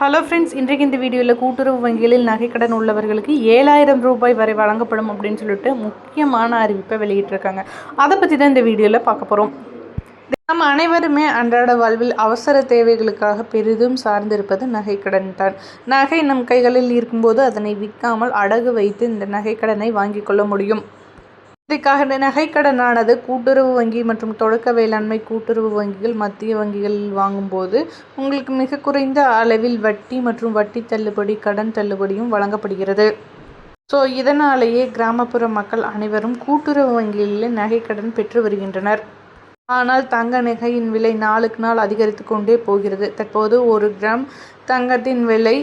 Hello friends இன்றைக்கு இந்த வீடியோவில் கூட்டுறவு வங்கிகளில் நகைக்கடன் உள்ளவர்களுக்கு ஏழாயிரம் ரூபாய் வரை வழங்கப்படும் அப்படின்னு சொல்லிட்டு முக்கியமான அறிவிப்பை வெளியிட்டிருக்காங்க. அதை பற்றி தான் இந்த வீடியோவில் பார்க்க போகிறோம் நம்ம அனைவருமே அன்றாட வாழ்வில் அவசர தேவைகளுக்காக பெரிதும் சார்ந்திருப்பது நகைக்கடன் தான். நகை நம் கைகளில் இருக்கும்போது அதனை விற்காமல் அடகு வைத்து இந்த நகைக்கடனை வாங்கிக் கொள்ள முடியும். இதற்காக நகைக்கடனானது கூட்டுறவு வங்கி மற்றும் தொடக்க வேளாண்மை கூட்டுறவு வங்கிகள் மத்திய வங்கிகளில் வாங்கும்போது உங்களுக்கு மிக குறைந்த அளவில் வட்டி மற்றும் வட்டி தள்ளுபடி கடன் தள்ளுபடியும் வழங்கப்படுகிறது. ஸோ இதனாலேயே கிராமப்புற மக்கள் அனைவரும் கூட்டுறவு வங்கிகளில் நகைக்கடன் பெற்று வருகின்றனர். ஆனால் தங்க நகையின் விலை நாளுக்கு நாள் அதிகரித்து கொண்டே போகிறது. தற்போது ஒரு கிராம் தங்கத்தின் விலை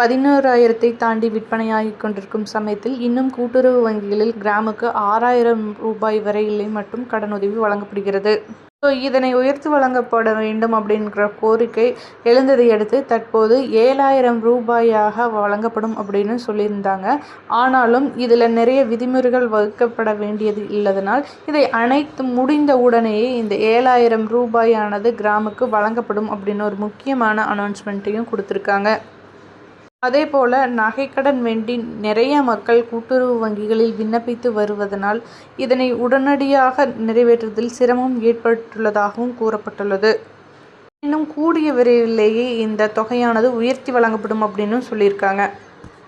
பதினோராயிரத்தை தாண்டி விற்பனையாகிக் கொண்டிருக்கும் சமயத்தில் இன்னும் கூட்டுறவு வங்கிகளில் கிராமுக்கு ஆறாயிரம் ரூபாய் வரையிலே மட்டும் கடனுதவி வழங்கப்படுகிறது. ஸோ இதனை உயர்த்தி வழங்கப்பட வேண்டும் அப்படிங்கிற கோரிக்கை எழுந்ததை அடுத்து தற்போது ஏழாயிரம் ரூபாயாக வழங்கப்படும் அப்படின்னு சொல்லியிருந்தாங்க. ஆனாலும் இதில் நிறைய விதிமுறைகள் வகுக்கப்பட வேண்டியது இல்லதனால் இதை அனைத்து முடிந்த உடனேயே இந்த ஏழாயிரம் ரூபாயானது கிராமுக்கு வழங்கப்படும் அப்படின்னு ஒரு முக்கியமான அனௌன்ஸ்மெண்ட்டையும் கொடுத்துருக்காங்க. அதே போல் நகைக்கடன் வேண்டி நிறைய மக்கள் கூட்டுறவு வங்கிகளில் விண்ணப்பித்து வருவதனால் இதனை உடனடியாக நிறைவேற்றுவதில் சிரமம் ஏற்பட்டுள்ளதாகவும் கூறப்பட்டுள்ளது. இன்னும் கூடிய விரைவிலேயே இந்த தொகையானது உயர்த்தி வழங்கப்படும் அப்படின்னு சொல்லியிருக்காங்க.